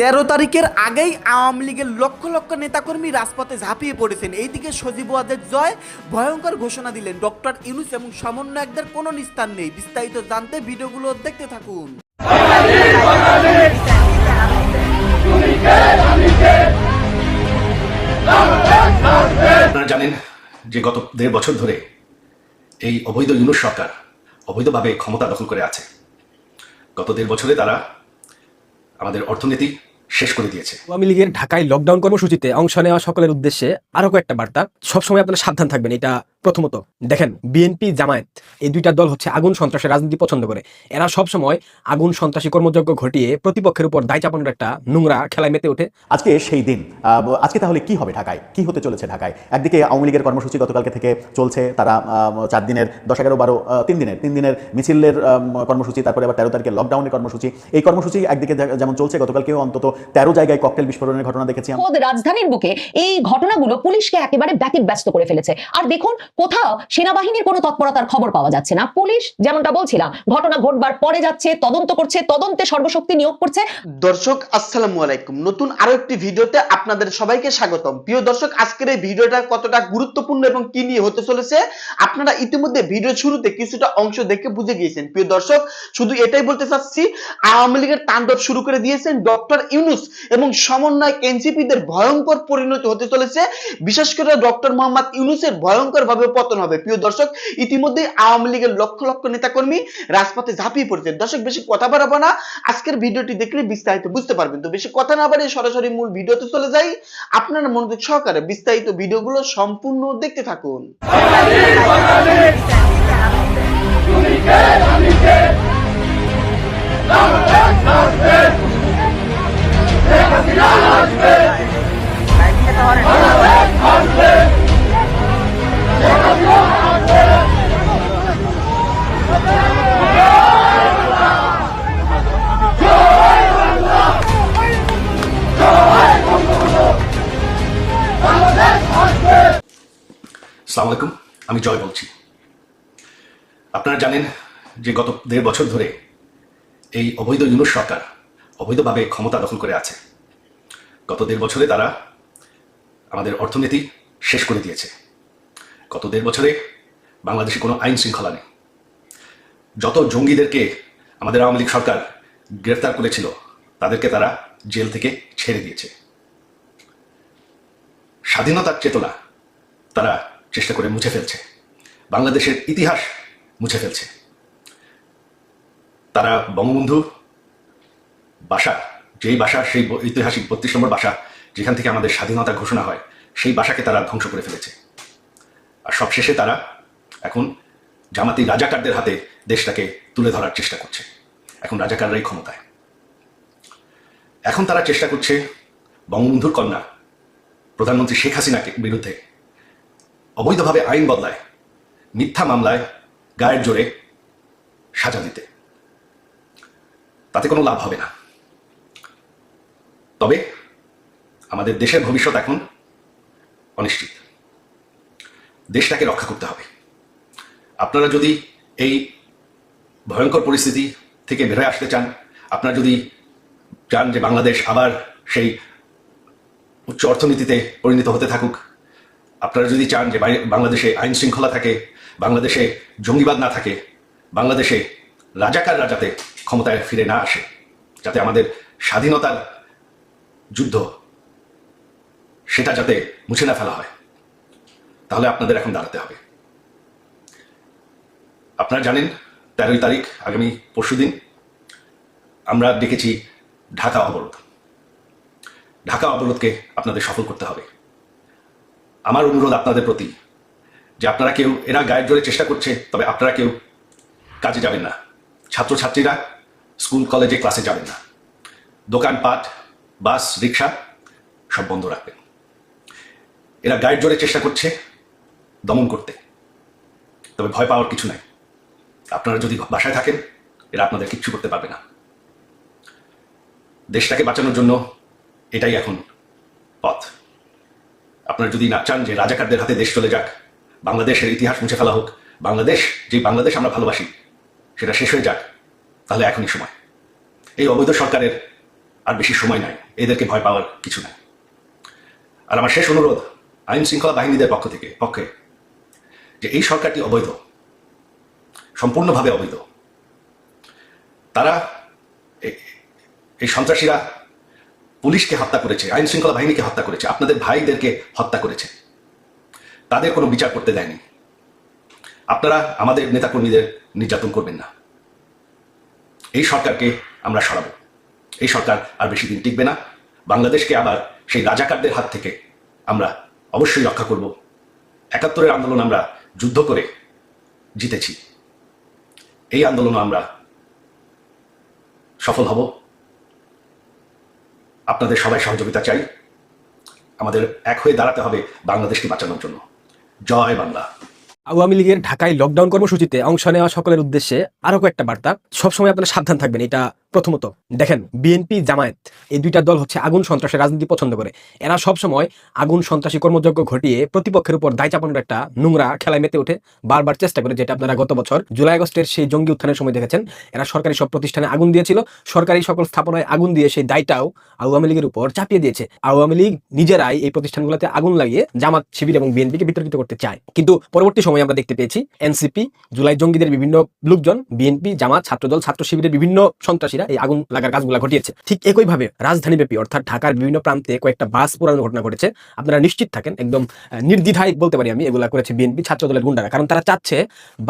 তেরো তারিখের আগেই আওয়ামী লীগের লক্ষ লক্ষ নেতাকর্মী রাজপথে ঝাঁপিয়ে পড়েছেন। এইদিকে সজীব ওয়াদের জয় ভয়ঙ্কর ঘোষণা দিলেন। ডক্টর ইউনুস এবং সমন্বয়কদের কোনো নিস্তার নেই। বিস্তারিত জানতে ভিডিওগুলো দেখতে থাকুন। জানেন যে গত দেড় বছর ধরে এই অবৈধ ইউনুস সরকার অবৈধভাবে ক্ষমতা দখল করে আছে। গত দেড় বছরে তারা আমাদের অর্থনীতি শেষ করে দিয়েছে। আওয়ামী লীগের ঢাকায় লকডাউন কর্মসূচিতে অংশ নেওয়া সকলের উদ্দেশ্যে আরও কয়েকটা বার্তা। সবসময় আপনারা সাবধান থাকবেন, এটা প্রথমত দেখেন বিএনপি জামায়াত এই দুইটা দল হচ্ছে আগুন সন্ত্রাসের রাজনীতি পছন্দ করে। এরা সবসময় আগুন সন্ত্রাসী কর্মযজ্ঞ ঘটিয়ে প্রতিপক্ষের উপর দায় চাপানোর একটা নোংরা খেলায় মেতে ওঠে। আজকে সেই দিন আজকে তাহলে কি হবে ঢাকায়? কি হতে চলেছে ঢাকায়? একদিকে আওয়ামী লীগের কর্মসূচি গতকালকে থেকে চলছে তারা চার দিনের দশ এগারো বারো তিন দিনের তিন দিনের মিছিলের কর্মসূচি তারপরে আবার তেরো তারিখে লকডাউনের কর্মসূচি। এই কর্মসূচি একদিকে যেমন চলছে গতকালকেও অন্তত তেরো জায়গায় ককটেল বিস্ফোরণের ঘটনা দেখেছি রাজধানীর বুকে এই ঘটনাগুলো পুলিশকে একেবারে ব্যতিব্যস্ত করে ফেলেছে। আর দেখুন কোথাও সেনাবাহিনীর কোনো তৎপরতার খবর পাওয়া যাচ্ছে না। পুলিশ, যেমনটা বলছিলাম, ঘটনা ঘটবার পরে যাচ্ছে, তদন্ত করছে, তদন্তে সর্বশক্তি নিয়োগ করছে। দর্শক, আসসালামু আলাইকুম। নতুন আরও একটি ভিডিওতে আপনাদের সবাইকে স্বাগতম। প্রিয় দর্শক, আজকের এই ভিডিওটা কতটা গুরুত্বপূর্ণ এবং কি নিয়ে হতে চলেছে, আপনারা ইতিমধ্যে ভিডিও শুরুতে কিছুটা অংশ দেখে বুঝে গিয়েছেন। প্রিয় দর্শক, শুধু এটাই বলতে চাচ্ছি, আওয়ামী লীগের তাণ্ডব শুরু করে দিয়েছেন ডক্টর ইউনুস এবং সমন্বয় এনসিপিদের ভয়ঙ্কর পরিণতি হতে চলেছে। বিশেষ করে ডক্টর মোহাম্মদ ইউনুসের ভয়ঙ্কর ভাবে পতন হবে। প্রিয় দর্শক, ইতিমধ্যে আওয়ামী লীগের লক্ষ লক্ষ নেতাকর্মী রাজপথে ঝাঁপিয়ে পড়েছে। দর্শক, বেশি কথা বাড়াবো না। আজকের ভিডিওটি দেখলে বিস্তারিত বুঝতে পারবেন। তো বেশি কথা না বাড়িয়ে সরাসরি মূল ভিডিওতে চলে যাই। আপনারা মনোযোগ সহকারে বিস্তারিত ভিডিওগুলো সম্পূর্ণ দেখতে থাকুন। আসসালামু আলাইকুম আমি জয় বলছি। আপনারা জানেন যে গত দেড় বছর ধরে এই অবৈধ ইউনুস সরকার অবৈধভাবে ক্ষমতা দখল করে আছে। গত দেড় বছরে তারা আমাদের অর্থনীতি শেষ করে দিয়েছে। গত দেড় বছরে বাংলাদেশে কোনো আইন শৃঙ্খলা নেই। যত জঙ্গিদেরকে আমাদের আওয়ামী লীগ সরকার গ্রেফতার করেছিল, তাদেরকে তারা জেল থেকে ছেড়ে দিয়েছে। স্বাধীনতার চেতনা তারা চেষ্টা করে মুছে ফেলছে। বাংলাদেশের ইতিহাস মুছে ফেলছে। তারা বঙ্গবন্ধু বাসা, যেই বাসা, সেই ঐতিহাসিক বত্রিশ নম্বর বাসা, যেখান থেকে আমাদের স্বাধীনতা ঘোষণা হয়, সেই বাসাকে তারা ধ্বংস করে ফেলেছে। আর সবশেষে তারা এখন জামাতি রাজাকারদের হাতে দেশটাকে তুলে ধরার চেষ্টা করছে। এখন রাজাকাররাই ক্ষমতায়। এখন তারা চেষ্টা করছে বঙ্গবন্ধুর কন্যা, প্রধানমন্ত্রী শেখ হাসিনাকে বিরুদ্ধে অবৈধভাবে আইন বদলায়, মিথ্যা মামলায় গায়ের জোরে সাজা দিতে। তাতে কোনো লাভ হবে না। তবে আমাদের দেশের ভবিষ্যৎ এখন অনিশ্চিত। দেশটাকে রক্ষা করতে হবে। আপনারা যদি এই ভয়ঙ্কর পরিস্থিতি থেকে বেরোয় আসতে চান, আপনারা যদি চান যে বাংলাদেশ আবার সেই উচ্চ অর্থনীতিতে পরিণত হতে থাকুক, আপনারা যদি চান যে বাংলাদেশে আইন শৃঙ্খলা থাকে, বাংলাদেশে জঙ্গিবাদ না থাকে, বাংলাদেশে রাজাকার রাজাতে ক্ষমতায় ফিরে না আসে, যাতে আমাদের স্বাধীনতার যুদ্ধ সেটা যাতে মুছে না ফেলা হয়। তাহলে আপনাদের এখন দাঁড়াতে হবে। আপনারা জানেন তেরোই তারিখ, আগামী পরশুদিন আমরা ডেকেছি ঢাকা অবরোধ। ঢাকা অবরোধকে আপনাদের সফল করতে হবে। আমার অনুরোধ আপনাদের প্রতি যে আপনারা কেউ এরা গায়ের জোরে চেষ্টা করছে, তবে আপনারা কেউ কাজে যাবেন না। ছাত্রছাত্রীরা স্কুল, কলেজে ক্লাসে যাবেন না। দোকানপাট, বাস, রিক্সা সব বন্ধ রাখবেন। এরা গায়ের জোরে চেষ্টা করছে দমন করতে। তবে ভয় পাওয়ার কিছু নাই। আপনারা যদি বাসায় থাকেন, এরা আপনাদের কিচ্ছু করতে পারবে না। দেশটাকে বাঁচানোর জন্য এটাই এখন পথ। আপনারা যদি না চান যে রাজাকারদের হাতে দেশ চলে যাক, বাংলাদেশের ইতিহাস মুছে ফেলা হোক, বাংলাদেশ যে বাংলাদেশ আমরা ভালোবাসি, সেটা শেষ হয়ে যাক, তাহলে এখনই সময়। এই অবৈধ সরকারের আর বেশি সময় নাই, এদেরকে ভয় পাওয়ার কিছু নাই। আর আমার শেষ অনুরোধ আইন শৃঙ্খলা বাহিনীদের পক্ষ থেকে পক্ষে যে এই সরকারটি অবৈধ, সম্পূর্ণভাবে অবৈধ। তারা এই সন্ত্রাসীরা পুলিশকে হত্যা করেছে আইন শৃঙ্খলা বাহিনীকে হত্যা করেছে, আপনাদের ভাইদেরকে হত্যা করেছে। তাদের কোনো বিচার করতে দেয়নি। আপনারা আমাদের নেতাকর্মীদের নির্যাতন করবেন না। এই সরকারকে আমরা সরাবো। এই সরকার আর বেশি দিন টিকবে না। বাংলাদেশকে আবার সেই রাজাকারদের হাত থেকে আমরা অবশ্যই রক্ষা করব। একাত্তরের আন্দোলন আমরা যুদ্ধ করে জিতেছি। এই আন্দোলন আমরা সফল হব। আপনাদের সবাই সহযোগিতা চাই। আমাদের এক হয়ে দাঁড়াতে হবে বাংলাদেশকে বাঁচানোর জন্য। জয় বাংলা। আওয়ামী লীগের ঢাকায় লকডাউন কর্মসূচিতে অংশ নেওয়া সকলের উদ্দেশ্যে আরও কয়েকটা বার্তা। সবসময় আপনারা সাবধান থাকবেন, এটা প্রথমত। দেখেন, বিএনপি, জামায়াত, এই দুইটা দল হচ্ছে আগুন সন্ত্রাসের রাজনীতি পছন্দ করে। এরা সবসময় আগুন সন্ত্রাসী কর্মযজ্ঞ ঘটিয়ে প্রতিপক্ষের উপর দায় চাপানোর একটা নোংরা খেলায় মেতে ওঠে, বারবার চেষ্টা করে, যেটা আপনারা গত বছর জুলাই আগস্টের সেই জঙ্গি উত্থানের সময় দেখেছেন। এরা সরকারি সব প্রতিষ্ঠানে আগুন দিয়েছিল, সরকারি সকল স্থাপনায় আগুন দিয়ে সেই দায়টাও আওয়ামী লীগের উপর চাপিয়ে দিয়েছে। আওয়ামী লীগ নিজেরাই এই প্রতিষ্ঠানগুলোতে আগুন লাগিয়ে জামাত, শিবির এবং বিএনপিকে বিতর্কিত করতে চায়। কিন্তু পরবর্তী সময়ে আমরা দেখতে পেয়েছি। এনসিপি, জুলাই জঙ্গিদের বিভিন্ন লোকজন, বিএনপি, জামাত, ছাত্রদল, ছাত্র শিবিরের বিভিন্ন সন্ত্রাসীরা এই আগুন লাগার কাজগুলো ঘটিয়েছে। ঠিক একইভাবে রাজধানীব্যাপী অর্থাৎ ঢাকার বিভিন্ন প্রান্তে কয়েকটা বাস পোড়ানোর ঘটনা ঘটেছে। আপনারা নিশ্চিত থাকেন, একদম নির্দ্বিধায় বলতে পারি আমি, এগুলা করেছে বিএনপি ছাত্রদলের গুন্ডারা। কারণ তারা চাচ্ছে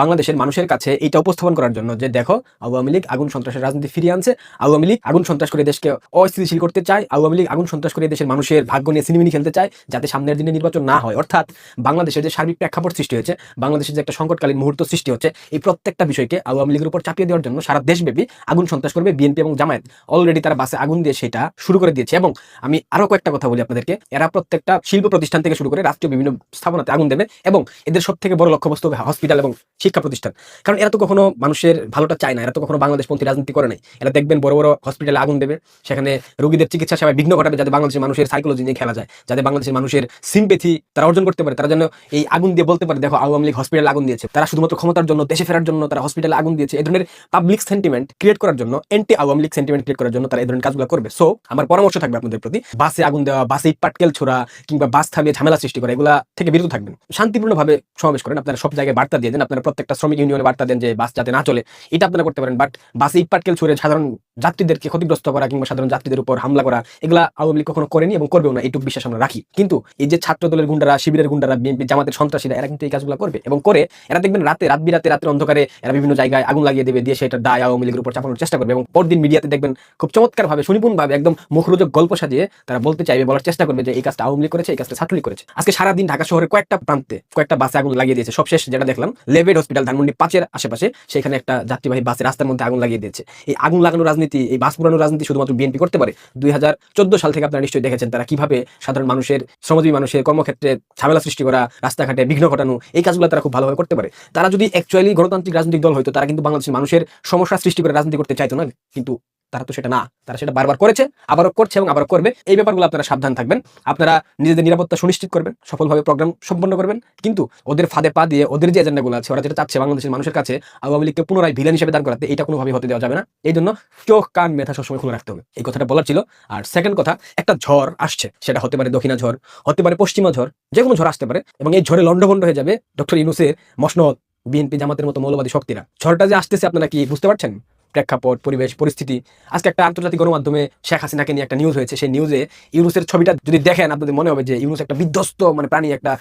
বাংলাদেশের মানুষের কাছে এইটা উপস্থাপন করার জন্য যে দেখো, আওয়ামী লীগ আগুন সন্ত্রাসের রাজনীতি ফিরিয়ে আনছে। আওয়ামী লীগ আগুন সন্ত্রাস করে দেশকে অস্থিতিশীল করতে চায়। আওয়ামী লীগ আগুন সন্ত্রাস করে দেশের মানুষের ভাগ্য নিয়ে সিনেমিনি খেলতে চায়, যাতে সামনের দিনে নির্বাচন না হয়। অর্থাৎ বাংলাদেশের যে সার্বিক প্রেক্ষাপট সৃষ্টি হয়েছে বাংলাদেশের যে একটা সংকটকালীন মুহূর্ত সৃষ্টি হচ্ছে, এই প্রত্যেকটা বিষয়কে আওয়ামী লীগের উপর চাপিয়ে দেওয়ার জন্য সারা দেশব্যাপী আগুন সন্ত্রাস করবে বিএনপি এবং জামায়াত। অলরেডি তারা বাসে আগুন দিয়ে সেটা শুরু করে দিয়েছে এবং আমি আরও কয়েকটা কথা বলি আপনাদেরকে। এরা প্রত্যেকটা শিল্প প্রতিষ্ঠান থেকে শুরু করে রাষ্ট্রীয় বিভিন্ন স্থাপনাতে আগুন দেবে এবং এদের সব থেকে বড় লক্ষ্যবস্তু হবে হসপিটাল এবং শিক্ষা প্রতিষ্ঠান। কারণ এরা তো কখনো মানুষের ভালোটা চায় না, এরা তো কখনো বাংলাদেশপন্থী রাজনীতি করে নাই। এরা দেখবেন বড় বড় হসপিটালে আগুন দেবে, সেখানে রোগীদের চিকিৎসা সেবায় বিঘ্ন ঘটাবে যাতে বাংলাদেশের মানুষের সাইকোলজি নিয়ে খেলা যায়, যাতে বাংলাদেশের মানুষের সিম্পেথি তারা অর্জন করতে পারে। তারা যেন এই আগুন দিয়ে বলতে পারে, দেখো আওয়ামী লীগ হসপিটালে আগুন দিয়েছে। তারা শুধুমাত্র ক্ষমতার জন্য, দেশে ফেরার জন্য তারা হসপিটালে আগুন দিয়েছে। এই ধরনের পাবলিক সেন্টিমেন্ট ক্রিয়েট করার জন্য anti Awami League sentiment create করার জন্য তারা এই ধরনের কাজগুলো করবে। সো আমার পরামর্শ থাকবে আপনাদের প্রতি, বাসে আগুন দেওয়া, বাসে পাটকেল ছোড়া, কিংবা বাস থামিয়ে ঝামেলা সৃষ্টি করা, এগুলা থেকে বিরত থাকবেন। শান্তিপূর্ণভাবে সমাবেশ করেন। আপনারা সব জায়গায় বার্তা দিয়ে দেন। আপনারা প্রত্যেকটা শ্রমিক ইউনিয়নে বার্তা দেন যে বাস যাতে না চলে। এটা আপনারা করতে পারেন। বাট বাসে ইট পাটকেল ছুড়ে সাধারণ যাত্রীদেরকে ক্ষতিগ্রস্ত করা কিংবা সাধারণ যাত্রীদের উপর হামলা করা, এগুলা আওয়ামী লীগ কখনো করেনি এবং করবেও না এইটুকু বিশ্বাস আমরা রাখি। কিন্তু এই যে ছাত্র দলের গুন্ডারা, শিবিরের গুন্ডারা, বিএনপি, জামাতের সন্ত্রাসীরা, এরা কিন্তু এই কাজগুলো করবে এবং করে। এরা দেখবেন রাতে, রাত বিরাতে, রাতের অন্ধকারে এরা বিভিন্ন জায়গায় আগুন লাগিয়ে দেবে, দিয়ে সেটা দায় আওয়ামী লীগের উপর চাপানোর চেষ্টা করবে এবং পরদিন মিডিয়াতে দেখবেন খুব চমৎকার ভাবে সুনিপুণ ভাবে একদম মুখরোচক গল্প সাজিয়ে তারা বলতে চাইবে, বলার চেষ্টা করবে যে এই কাজটা আওয়ামী লীগ করেছে, এই কাজটা ছাত্রলীগ করেছে। আজকে সারাদিন ঢাকা শহরের কয়েকটা প্রান্তে কয়েকটা বাসে আগুন লাগিয়ে দিয়েছে। সবশেষ যেটা দেখলাম, লেভেড হসপিটাল, ধানমন্ডি পাঁচের আশেপাশে, সেখানে একটা যাত্রীবাহী বাসে রাস্তার মধ্যে আগুন লাগিয়ে দিয়েছে। এই আগুন লাগানোর রাজনীতি এই বাস পুরানো রাজনীতি শুধুমাত্র বিএনপি করতে পারে? দুই হাজার চোদ্দ সাল থেকে আপনারা নিশ্চয়ই দেখেছেন তারা কীভাবে সাধারণ মানুষের, শ্রমজীবী মানুষের কর্মক্ষেত্রে ঝামেলা সৃষ্টি করা, রাস্তাঘাটে বিঘ্ন ঘটানো, এই কাজগুলো তারা খুব ভালোভাবে করতে পারে। তারা যদি অ্যাকচুয়ালি গণতান্ত্রিক রাজনৈতিক দল হয়তো তারা কিন্তু বাংলাদেশের মানুষের সমস্যা সৃষ্টি করে রাজনীতি করতে চাইতো না। কিন্তু তারা তো সেটা না, তারা সেটা বারবার করেছে, আবারও করছে এবং আবারও করবে। এই ব্যাপারগুলো আপনারা সাবধান থাকবেন। আপনারা নিজেদের নিরাপত্তা সুনিশ্চিত করবেন, সফলভাবে প্রোগ্রাম সম্পন্ন করবেন। কিন্তু ওদের ফাঁদে পা দিয়ে ওদের যে এজেন্ডাগুলো আছে, ওরা যেটা চাচ্ছে বাংলাদেশের মানুষের কাছে, আওয়ামী লীগকে পুনরায় ভিলেন হিসেবে দান করাতে, এটা কোনোভাবেই হতে দেওয়া যাবে না। এই জন্য চোখ, কান মেধা সবসময় খুলে রাখতে হবে। এই কথাটা বলার ছিল। আর সেকেন্ড কথা, একটা ঝড় আসছে। সেটা হতে পারে দক্ষিণা ঝড়, হতে পারে পশ্চিমা ঝড়, যে কোনো ঝড় আসতে পারে। এবং এই ঝড়ে লন্ডভন্ড হয়ে যাবে ডক্টর ইনুসের মসনদ, বিএনপি জামাতের মতো মৌলবাদী শক্তিরা। ঝড়টা যে আসতেছে, আপনারা কি বুঝতে পারছেন? প্রেক্ষাপট, পরিবেশ, পরিস্থিতি। আজকে একটা আন্তর্জাতিক গণমাধ্যমে শেখ হাসিনাকে নিয়ে একটা নিউজ হয়েছে। সেই নিউজে ইউনুসের ছবিটা যদি দেখেন, আপনাদের মনে হবে যে ইউনুস একটা বিধ্বস্ত মানে প্রাণী, একটা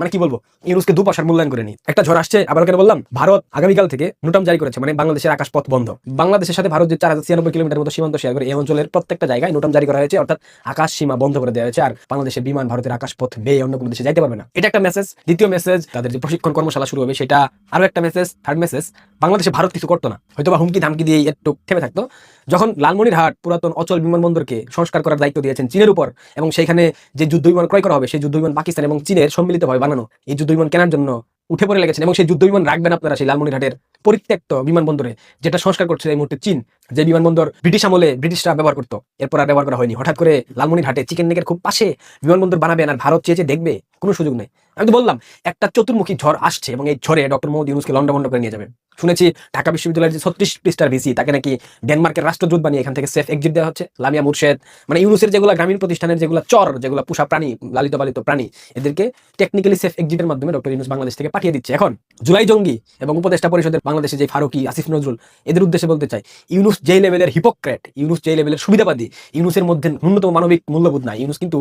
মানে কি বলব? ইউনুসকে দুপাশার মূল্যায়ন করে নি একটা ঝড় আসছে আবার কেন বললাম? ভারত আগামীকাল থেকে নোটাম জারি করেছে মানে বাংলাদেশের আকাশপথ বন্ধ। বাংলাদেশের সাথে ভারত যে চার হাজার ছিয়ানব্বই কিলোমিটার মতো সীমান্ত শেয়ার করে, এই অঞ্চলের প্রত্যেকটা জায়গায় নোটাম জারি করা হয়েছে, অর্থাৎ আকাশ সীমা বন্ধ করে দেওয়া হয়েছে, আর বাংলাদেশের বিমান ভারতের আকাশপথ বেয়ে অন্য কোনো দেশে যাইতে পারবে না। এটা একটা মেসেজ দ্বিতীয় মেসেজ তাদের যে প্রশিক্ষণ কর্মশালা শুরু হবে, সেটা আরও একটা মেসেজ থার্ড মেসেজ বাংলাদেশে ভারত কিছু করতো না। হয়তো বা হুমকি ধামকি দিয়ে একটু থেমে থাকতো। যখন লালমনিরহাট পুরাতন অচল বিমানবন্দরকে সংস্কার করার দায়িত্ব দিয়েছেন চীনের উপর এবং সেখানে যে যুদ্ধ বিমান ক্রয় করা হবে, সেই যুদ্ধ বিমান পাকিস্তান এবং চীনের সম্মিলিতভাবে বানানো, এই যুদ্ধ বিমান কেনার জন্য উঠে পড়ে লেগেছেন এবং সেই যুদ্ধ বিমান রাখবেন আপনারা সেই লালমনিরহাটের পরিত্যক্ত বিমানবন্দরে, যেটা সংস্কার করছে এই মুহূর্তে চীন, যে বিমানবন্দর ব্রিটিশ আমলে ব্রিটিশরা ব্যবহার করতো। এরপর আর ব্যবহার করা হয়নি। হঠাৎ করে লালমনিরহাটে চিকেন নেকের খুব পাশে বিমানবন্দর বানাবেন আর ভারত চেয়েছে দেখবে, কোনো সুযোগ নেই। আমি তো বললাম, একটা চতুর্মুখী ঝড় আসছে এবং এই ঝড়ে ডক্টর মোহাম্মদ ইউনুসকে লন্ডভন্ড করে নিয়ে যাবে। শুনেছি ঢাকা বিশ্ববিদ্যালয়ের যে ছত্রিশ পৃষ্ঠার ভিসি, তাকে নাকি ডেনমার্কের রাষ্ট্রদূত বানিয়ে এখান থেকে সেফ এক্সিট দেওয়া হচ্ছে। লামিয়া মুর্শেদ মানে ইউনুসের যেগুলো গ্রামীণ প্রতিষ্ঠানের যেগুলো চর, যেগুলো পোষা প্রাণী, লালিত পালিত প্রাণী, এদেরকে টেকনিক্যালি সেফ এক্সিটের মাধ্যমে ডক্টর ইউনুস বাংলাদেশ থেকে পাঠিয়ে দিচ্ছে। এখন, জুলাই জঙ্গি এবং উপদেষ্টা পরিষদের বাংলাদেশে যে ফারুকি, আসিফ নজরুল, এদের উদ্দেশ্যে বলতে চাই, ইউনুস যেই লেভেলের হিপোক্রেট ইউনুস যেই লেভেলের সুবিধাবাদী, ইউনুসের মধ্যে ন্যূনতম মানবিক মূল্যবোধ নাই, ইউনুস কিন্তু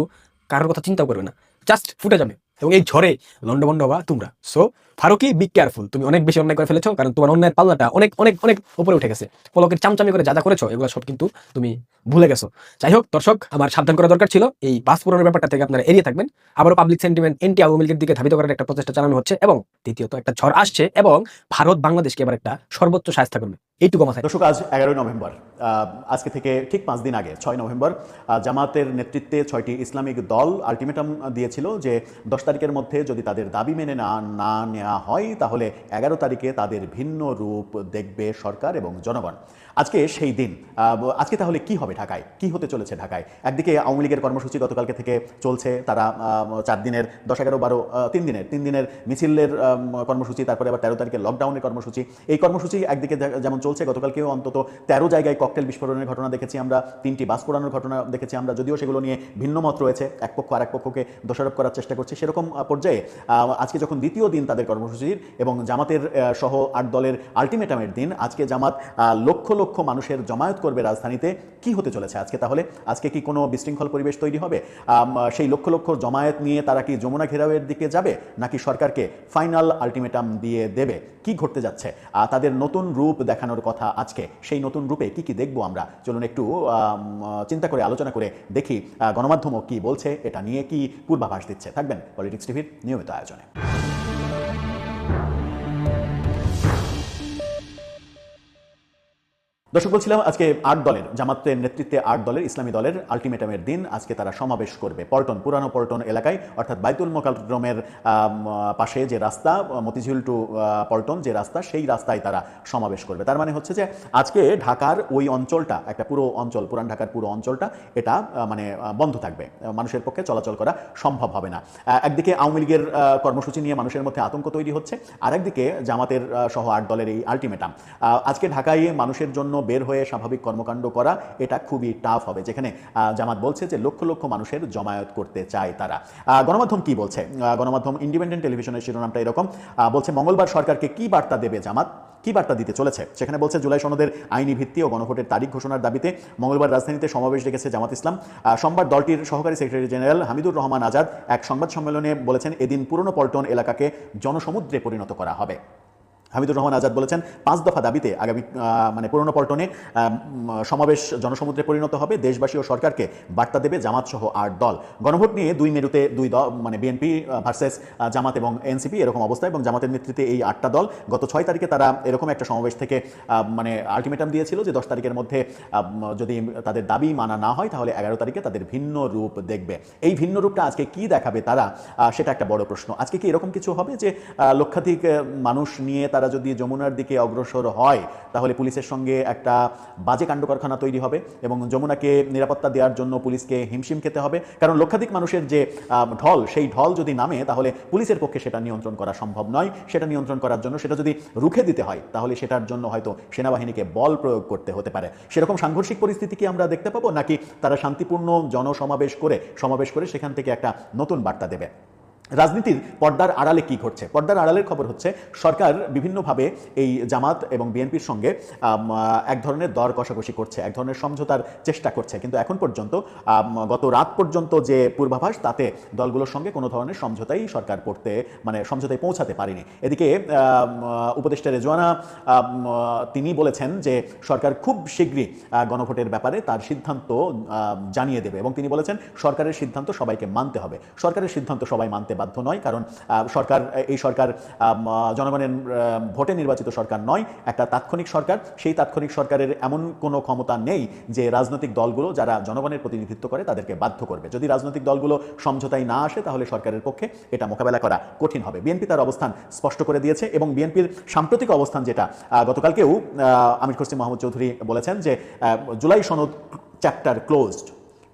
কারোর কথা চিন্তা করবে না জাস্ট ফুটে যাবে। এবং এই ঝড়ে লন্ডভন্ড হবা তোমরা। সো ফারুকি বি কেয়ারফুল তুমি অনেক বেশি অন্যায় করে ফেলেছো, কারণ তোমার অন্যায়ের পাল্লাটা অনেক অনেক অনেক উপরে উঠে গেছে। পলকের চামচামি করে যা করেছ, এগুলো সব কিন্তু তুমি ভুলে গেছো। যাই হোক দর্শক, আমার সাবধান করা দরকার ছিল। এই বাস পুরানোর ব্যাপারটা থেকে আপনারা এড়িয়ে থাকবেন। আবারও পাবলিক সেন্টিমেন্ট এন্টি আওয়ামী লীগের দিকে ধাবিত করার একটা প্রচেষ্টা চালানো হচ্ছে এবং দ্বিতীয়ত একটা ঝড় আসছে এবং ভারত বাংলাদেশকে এবার একটা সর্বোচ্চ সাহায্য করবে। এইটুকু মাথায়। দর্শক, আজ এগারোই নভেম্বর। আজকে থেকে ঠিক পাঁচ দিন আগে, ছয় নভেম্বর জামাতের নেতৃত্বে ছয়টি ইসলামিক দল আলটিমেটাম দিয়েছিল যে দশ তারিখের মধ্যে যদি তাদের দাবি মেনে না না নেওয়া হয়, তাহলে এগারো তারিখে তাদের ভিন্ন রূপ দেখবে সরকার এবং জনগণ। আজকে সেই দিন আজকে তাহলে কি হবে ঢাকায়? কি হতে চলেছে ঢাকায়? একদিকে আওয়ামী লীগের কর্মসূচি গতকালকে থেকে চলছে তারা চার দিনের দশ এগারো বারো তিন দিনের তিন দিনের মিছিলের কর্মসূচি তারপরে আবার তেরো তারিখে লকডাউনের কর্মসূচি। এই কর্মসূচি একদিকে যেমন চলছে গতকালকেও অন্তত তেরো জায়গায় ককটেল বিস্ফোরণের ঘটনা দেখেছি আমরা তিনটি বাস পোড়ানোর ঘটনা দেখেছি আমরা যদিও সেগুলো নিয়ে ভিন্ন মত রয়েছে এক পক্ষ আর এক পক্ষকে দোষারোপ করার চেষ্টা করছে সেরকম পর্যায়ে আজকে যখন দ্বিতীয় দিন তাদের কর্মসূচির এবং জামাতের সহ আট দলের আলটিমেটামের দিন আজকে জামাত আহ, লক্ষ লক্ষ মানুষের জমায়েত করবে রাজধানীতে, কি হতে চলেছে আজকে তাহলে? আজকে কি কোনো বিশৃঙ্খল পরিবেশ তৈরি হবে? সেই লক্ষ লক্ষ জমায়েত নিয়ে তারা কি যমুনা ঘেরাওয়ের দিকে যাবে, নাকি সরকারকে ফাইনাল আলটিমেটাম দিয়ে দেবে? কি ঘটতে যাচ্ছে? তাদের নতুন রূপ দেখানোর কথা আজকে। সেই নতুন রূপে কি কি দেখব আমরা? চলুন একটু চিন্তা করে, আলোচনা করে দেখি গণমাধ্যমও কি বলছে, এটা নিয়ে কি পূর্বাভাস দিচ্ছে। থাকবেন পলিটিক্স টিভির নিয়মিত আয়োজনে। দর্শক, বলছিলাম আজকে আট দলের, জামাতের নেতৃত্বে আট দলের, ইসলামী দলের আলটিমেটামের দিন আজকে তারা সমাবেশ করবে। পল্টন, পুরানো পল্টন এলাকায়, অর্থাৎ বাইতুল মোকাররমের পাশে যে রাস্তা, মতিঝিল টু পল্টন যে রাস্তা, সেই রাস্তায় তারা সমাবেশ করবে। তার মানে হচ্ছে যে আজকে ঢাকার ওই অঞ্চলটা, একটা পুরো অঞ্চল, পুরান ঢাকার পুরো অঞ্চলটা, এটা মানে বন্ধ থাকবে। মানুষের পক্ষে চলাচল করা সম্ভব হবে না। একদিকে আওয়ামী লীগের কর্মসূচি নিয়ে মানুষের মধ্যে আতঙ্ক তৈরি হচ্ছে, আরেকদিকে জামাতের সহ আট দলের এই আলটিমেটাম আজকে ঢাকায় মানুষের জন্য বের হয়ে স্বাভাবিক কর্মকাণ্ড করা, এটা খুবই টাফ হবে। যেখানে জামাত বলছে যে লক্ষ লক্ষ মানুষের জমায়েত করতে চায় তারা। গণমাধ্যম কি বলছে? গণমাধ্যম ইন্ডিপেন্ডেন্ট টেলিভিশনের শিরোনামটা এরকম। বলছে, মঙ্গলবার সরকারকে কি বার্তা দেবে জামাত? কি বার্তা দিতে চলেছে? সেখানে বলছে, জুলাই সনদের আইনি ভিত্তি ও গণভোটের তারিখ ঘোষণার দাবিতে মঙ্গলবার রাজধানীতে সমাবেশ ডেকেছে জামাত ইসলাম। সোমবার দলটির সহকারী সেক্রেটারি জেনারেল হামিদুর রহমান আজাদ এক সংবাদ সম্মেলনে বলেছেন, এদিন পুরনো পল্টন এলাকাকে জনসমুদ্রে পরিণত করা হবে। হামিদুর রহমান আজাদ বলেছেন, পাঁচ দফা দাবিতে আগামী মানে পুরনো পল্টনে সমাবেশ জনসমুদ্রে পরিণত হবে। দেশবাসী ও সরকারকে বার্তা দেবে জামাত সহ আট দল। গণভোট নিয়ে দুই মেরুতে দুই দল মানে বিএনপি ভার্সেস জামাত এবং এনসিপি এরকম অবস্থা এবং জামাতের নেতৃত্বে এই আটটা দল গত ছয় তারিখে তারা এরকম একটা সমাবেশ থেকে মানে আলটিমেটাম দিয়েছিল যে দশ তারিখের মধ্যে যদি তাদের দাবি মানা না হয় তাহলে এগারো তারিখে তাদের ভিন্ন রূপ দেখবে। এই ভিন্ন রূপটা আজকে কি দেখাবে তারা সেটা একটা বড় প্রশ্ন। আজকে কি এরকম কিছু হবে যে লক্ষাধিক মানুষ নিয়ে তারা যদি যমুনার দিকে অগ্রসর হয়, তাহলে পুলিশের সঙ্গে একটা বাজে কাণ্ড কারখানা তৈরি হবে এবং যমুনাকে নিরাপত্তা দেওয়ার জন্য পুলিশকে হিমশিম খেতে হবে। কারণ লক্ষাধিক মানুষের যে ঢল, সেই ঢল যদি নামে, তাহলে পুলিশের পক্ষে সেটা নিয়ন্ত্রণ করা সম্ভব নয়। সেটা নিয়ন্ত্রণ করার জন্য সেটা যদি রুখে দিতে হয়, তাহলে সেটার জন্য হয়তো সেনাবাহিনীকে বল প্রয়োগ করতে হতে পারে। সেরকম সাংঘর্ষিক পরিস্থিতি কি আমরা দেখতে পাবো, নাকি তারা শান্তিপূর্ণ জনসমাবেশ করে, সমাবেশ করে সেখান থেকে একটা নতুন বার্তা দেবে? রাজনীতির পর্দার আড়ালে কি ঘটছে? পর্দার আড়ালের খবর হচ্ছে, সরকার বিভিন্নভাবে এই জামাত এবং বিএনপির সঙ্গে এক ধরনের দর কষাকষি করছে, এক ধরনের সমঝোতার চেষ্টা করছে। কিন্তু এখন পর্যন্ত গত রাত পর্যন্ত যে পূর্বাভাস, তাতে দলগুলোর সঙ্গে কোনো ধরনের সমঝোতাই সরকার পড়তে মানে সমঝোতায় পৌঁছাতে পারেনি। এদিকে উপদেষ্টা রেজওয়ানা তিনি বলেছেন যে সরকার খুব শীঘ্রই গণভোটের ব্যাপারে তার সিদ্ধান্ত জানিয়ে দেবে এবং তিনি বলেছেন, সরকারের সিদ্ধান্ত সবাইকে মানতে হবে। সরকারের সিদ্ধান্ত সবাই মানতে বাধ্য নয়, কারণ সরকার, এই সরকার জনগণের ভোটে নির্বাচিত সরকার নয়, একটা তাৎক্ষণিক সরকার। সেই তাৎক্ষণিক সরকারের এমন কোনো ক্ষমতা নেই যে রাজনৈতিক দলগুলো যারা জনগণের প্রতিনিধিত্ব করে তাদেরকে বাধ্য করবে। যদি রাজনৈতিক দলগুলো সমঝোতায় না আসে, তাহলে সরকারের পক্ষে এটা মোকাবেলা করা কঠিন হবে। বিএনপি তার অবস্থান স্পষ্ট করে দিয়েছে এবং বিএনপির সাম্প্রতিক অবস্থান যেটা গতকালকেও আমির খসি মোহাম্মদ চৌধুরী বলেছেন যে জুলাই সনদ চ্যাপ্টার ক্লোজড।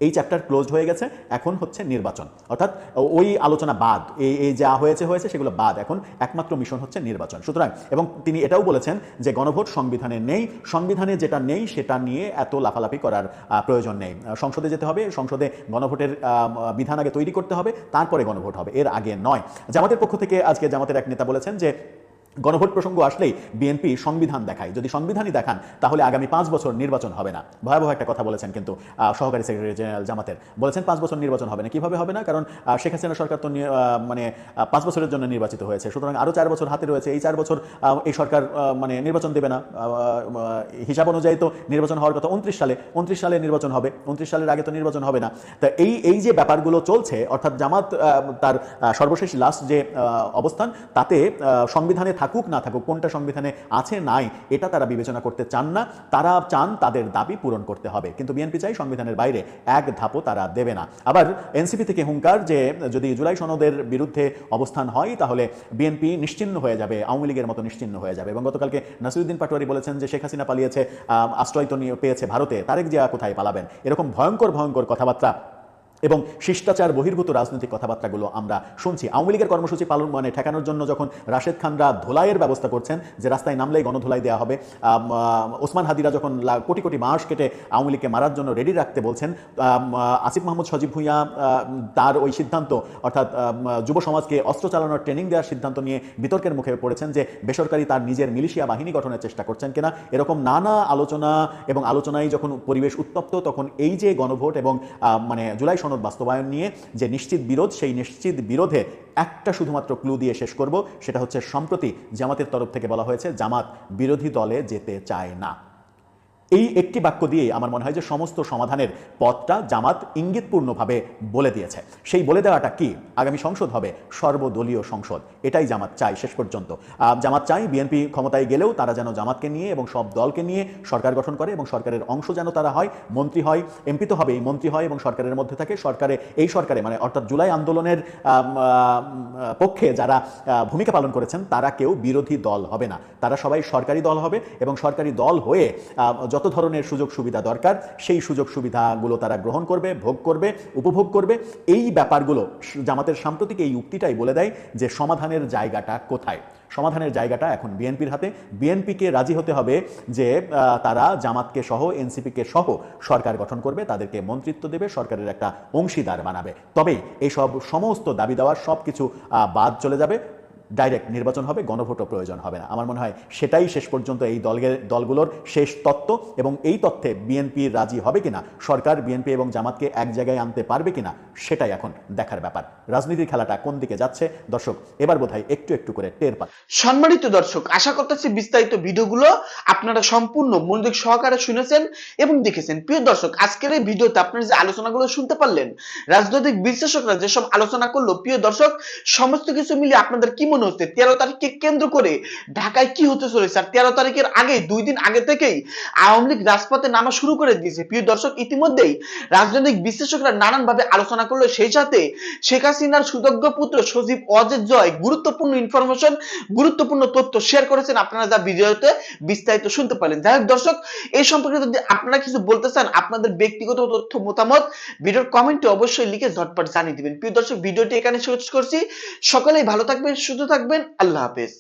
এই চ্যাপ্টার ক্লোজড হয়ে গেছে, এখন হচ্ছে নির্বাচন। অর্থাৎ ওই আলোচনা বাদ, এই এই যা হয়েছে হয়েছে, সেগুলো বাদ এখন একমাত্র মিশন হচ্ছে নির্বাচন। সুতরাং, এবং তিনি এটাও বলেছেন যে গণভোট সংবিধানে নেই। সংবিধানে যেটা নেই, সেটা নিয়ে এত লাফালাফি করার প্রয়োজন নেই। সংসদে যেতে হবে, সংসদে গণভোটের বিধান আগে তৈরি করতে হবে, তারপরে গণভোট হবে। এর আগে নয়। জামাতের পক্ষ থেকে আজকে জামাতের এক নেতা বলেছেন যে গণভোট প্রসঙ্গ আসলেই বিএনপি সংবিধান দেখায়। যদি সংবিধানই দেখান, তাহলে আগামী পাঁচ বছর নির্বাচন হবে না। ভয়াবহ একটা কথা বলেছেন কিন্তু সহকারী সেক্রেটারি জেনারেল জামাতের। বলেছেন পাঁচ বছর নির্বাচন হবে না। কীভাবে হবে না? কারণ শেখ হাসিনা সরকার তো মানে পাঁচ বছরের জন্য নির্বাচিত হয়েছে। সুতরাং আরও চার বছর হাতে রয়েছে। এই চার বছর এই সরকার মানে নির্বাচন দেবে না। হিসাব অনুযায়ী তো নির্বাচন হওয়ার কথা উনত্রিশ সালে। উনত্রিশ সালে নির্বাচন হবে। উনত্রিশ সালের আগে তো নির্বাচন হবে না। তা এই এই যে ব্যাপারগুলো চলছে, অর্থাৎ জামাত তার সর্বশেষ লাস্ট যে অবস্থান, তাতে সংবিধানে থাকুক, না থাকুক, কোনটা সংবিধানে আছে, নাই, এটা তারা বিবেচনা করতে চান না। তারা চান তাদের দাবি পূরণ করতে হবে। কিন্তু বিএনপি চাই সংবিধানের বাইরে এক ধাপও তারা দেবে না। আবার এনসিপি থেকে হুঙ্কার যে যদি জুলাই সনদের বিরুদ্ধে অবস্থান হয়, তাহলে বিএনপি নিশ্চিন্ন হয়ে যাবে, আওয়ামী লীগের মতো নিশ্চিন্ন হয়ে যাবে। এবং গতকালকে নাসিরুদ্দিন পাটোয়ারি বলেছেন যে শেখ হাসিনা পালিয়েছে আশ্রয় তো পেয়েছে ভারতে, তারেক জিয়া কোথায় পালাবেন? এরকম ভয়ঙ্কর ভয়ঙ্কর কথাবার্তা এবং শিষ্টাচার, বহির্ভূত রাজনৈতিক কথাবার্তাগুলো আমরা শুনছি। আওয়ামী লীগের কর্মসূচি পালন মানে ঠেকানোর জন্য যখন রাশেদ খানরা ধোলাইয়ের ব্যবস্থা করছেন যে রাস্তায় নামলেই গণধোলাই দেওয়া হবে ওসমান হাদিরা যখন কোটি কোটি মাস কেটে আওয়ামী লীগকে মারার জন্য রেডি রাখতে বলছেন আসিফ মাহমুদ সজীব ভুঁইয়া তার ওই সিদ্ধান্ত, অর্থাৎ যুব সমাজকে অস্ত্র চালানোর ট্রেনিং দেওয়ার সিদ্ধান্ত নিয়ে বিতর্কের মুখে পড়েছেন যে বেসরকারি তার নিজের মিলিশিয়া বাহিনী গঠনের চেষ্টা করছেন কিনা। এরকম নানা আলোচনা এবং আলোচনায় যখন পরিবেশ উত্তপ্ত, তখন এই যে গণভোট এবং মানে জুলাই সনদ বাস্তবায়ন নিয়ে যে নিশ্চিত বিরোধ, সেই নিশ্চিত বিরোধে একটা শুধুমাত্র ক্লু দিয়ে শেষ করব, সেটা হচ্ছে সম্প্রতি জামাতের তরফ থেকে বলা হয়েছে, জামাত বিরোধী দলে যেতে চায় না। এই একটি বাক্য দিয়ে আমার মনে হয় যে সমস্ত সমাধানের পথটা জামাত ইঙ্গিতপূর্ণভাবে বলে দিয়েছে। সেই বলে দেওয়াটা কি? আগামী সংসদ হবে সর্বদলীয় সংসদ। এটাই জামাত চাই শেষ পর্যন্ত। জামাত চাই বিএনপি ক্ষমতায় গেলেও তারা যেন জামাতকে নিয়ে এবং সব দলকে নিয়ে সরকার গঠন করে এবং সরকারের অংশ যেন তারা হয়, মন্ত্রী হয়, এমপি তো হবেই, মন্ত্রী হয় এবং সরকারের মধ্যে থাকে, সরকারে, এই সরকারে মানে অর্থাৎ জুলাই আন্দোলনের পক্ষে যারা ভূমিকা পালন করেছেন, তারা কেউ বিরোধী দল হবে না। তারা সবাই সরকারি দল হবে এবং সরকারি দল হয়ে যত ধরনের সুযোগ সুবিধা দরকার, সেই সুযোগ সুবিধাগুলো তারা গ্রহণ করবে, ভোগ করবে, উপভোগ করবে। এই ব্যাপারগুলো জামাতের সাম্প্রতিক এই উক্তিটাই বলে দেয় যে সমাধানের জায়গাটা কোথায়? সমাধানের জায়গাটা এখন বিএনপির হাতে। বিএনপিকে রাজি হতে হবে যে তারা জামাতকে সহ, এনসিপিকে সহ সরকার গঠন করবে, তাদেরকে মন্ত্রিত্ব দেবে, সরকারের একটা অংশীদার বানাবে। তবেই এইসব সমস্ত দাবি দেওয়ার সব কিছু বাদ চলে যাবে। ডাইরেক্ট নির্বাচন হবে, গণভোটও প্রয়োজন হবে না। আমার মনে হয় সেটাই শেষ পর্যন্ত এই দলের দলগুলোর শেষ তত্ত্ব এবং এই তথ্যে বিএনপি রাজি হবে কিনা, সরকার বিএনপি এবং জামাতকে এক জায়গায় আনতে পারবে কিনা, সেটাই এখন দেখার ব্যাপার। রাজনীতির খেলাটা কোন দিকে যাচ্ছে? দর্শক, এবার বোধহয় একটু একটু করে টের পান সম্মানিত দর্শক, আশা করতেছি বিস্তারিত ভিডিওগুলো আপনারা সম্পূর্ণ মনোযোগ সহকারে শুনেছেন এবং দেখেছেন। প্রিয় দর্শক, আজকের এই ভিডিওতে আপনারা যে আলোচনাগুলো শুনতে পারলেন, রাজনৈতিক বিশ্লেষকরা যেসব আলোচনা করল, প্রিয় দর্শক, সমস্ত কিছু মিলে আপনাদের কি মনে হচ্ছে? তেরো তারিখকে কেন্দ্র করে ঢাকায় কি হতে চলেছে? আর তেরো তারিখের আগে, দুই দিন আগে থেকেই আওয়ামী লীগ রাজপথে নামা শুরু করে দিয়েছে। প্রিয় দর্শক, ইতিমধ্যেই রাজনৈতিক বিশ্লেষকরা নানান ভাবে আলোচনা করল। সেই সাথে শেখ হাসিনার সুযোগ্য পুত্র সজীব অজের জয় গুরুত্বপূর্ণ ইনফরমেশন গুরুত্বপূর্ণ তথ্য শেয়ার করেছেন। আপনারা যা ভিডিওতে বিস্তারিত শুনতে পারলেন। যাই হোক দর্শক এই সম্পর্কে যদি আপনারা কিছু বলতে চান, আপনাদের ব্যক্তিগত তথ্য, মতামত, ভিডিওর কমেন্টে অবশ্যই লিখে ঝটপট জানিয়ে দিবেন। প্রিয় দর্শক, ভিডিওটি এখানে শেষ করছি। সকলেই ভালো থাকবেন, সুস্থ থাকবেন আল্লাহ হাফেজ।